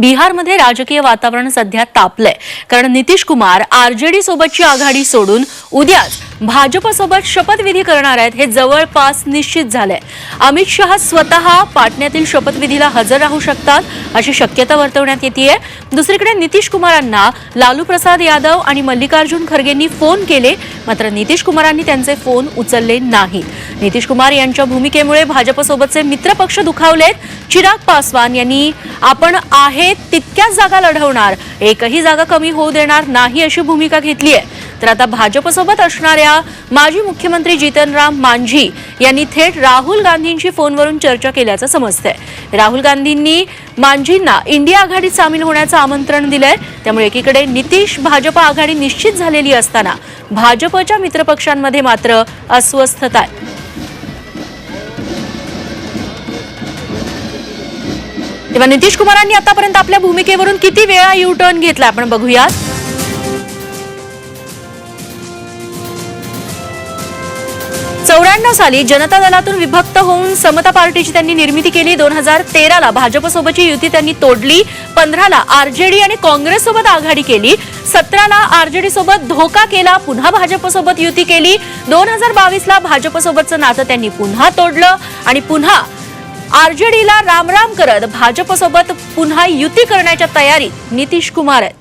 बिहारमध्ये राजकीय वातावरण सध्या तापलंय. कारण नितीश कुमार आरजेडी सोबतची आघाडी सोडून उद्याच भाजपसोबत शपथविधी करणार आहेत हे जवळपास निश्चित झालंय. अमित शहा स्वतः पाटण्यातील शपथविधीला हजर राहू शकतात अशी शक्यता वर्तवण्यात येते दुसरीकडे नितीश कुमारांना लालू प्रसाद यादव आणि मल्लिकार्जुन खरगेंनी फोन केले मात्र नितीश कुमारांनी त्यांचे फोन उचलले नाहीत. नितीश कुमार यांच्या भूमिकेमुळे भाजपसोबतचे मित्रपक्ष दुखावलेत. चिराग पासवान यांनी आपण आहेत तितक्याच जागा लढवणार. एकही जागा कमी होऊ देणार नाही अशी भूमिका घेतली आहे तर आता भाजपसोबत असणाऱ्या माजी मुख्यमंत्री जितनराम मांझी यांनी थेट राहुल गांधींशी फोनवरून चर्चा केल्याचं समजतंय. राहुल गांधींनी मांझींना इंडिया आघाडीत सामील होण्याचं आमंत्रण दिलंय. त्यामुळे एकीकडे नितीश भाजप आघाडी निश्चित झालेली असताना भाजपच्या मित्रपक्षांमध्ये मात्र अस्वस्थता आहे. तेव्हा नितीश कुमारांनी आतापर्यंत आपल्या भूमिकेवरून किती वेळा यू टर्न घेतला आपण बघूयात. चौऱ्याण्णव साली जनता दलातून विभक्त होऊन समता पार्टीची त्यांनी निर्मिती केली. दोन हजार तेराला भाजपसोबतची युती त्यांनी तोडली. पंधराला आरजेडी आणि काँग्रेससोबत आघाडी केली. सतराला आरजेडी सोबत धोका केला. पुन्हा भाजपसोबत युती केली. दोन हजार बावीसला भाजपसोबतचं नातं त्यांनी पुन्हा तोडलं. आणि पुन्हा आरजेडीला रामराम करत भाजपसोबत पुन्हा युती करण्याच्या तयारीत नितीश कुमार आहेत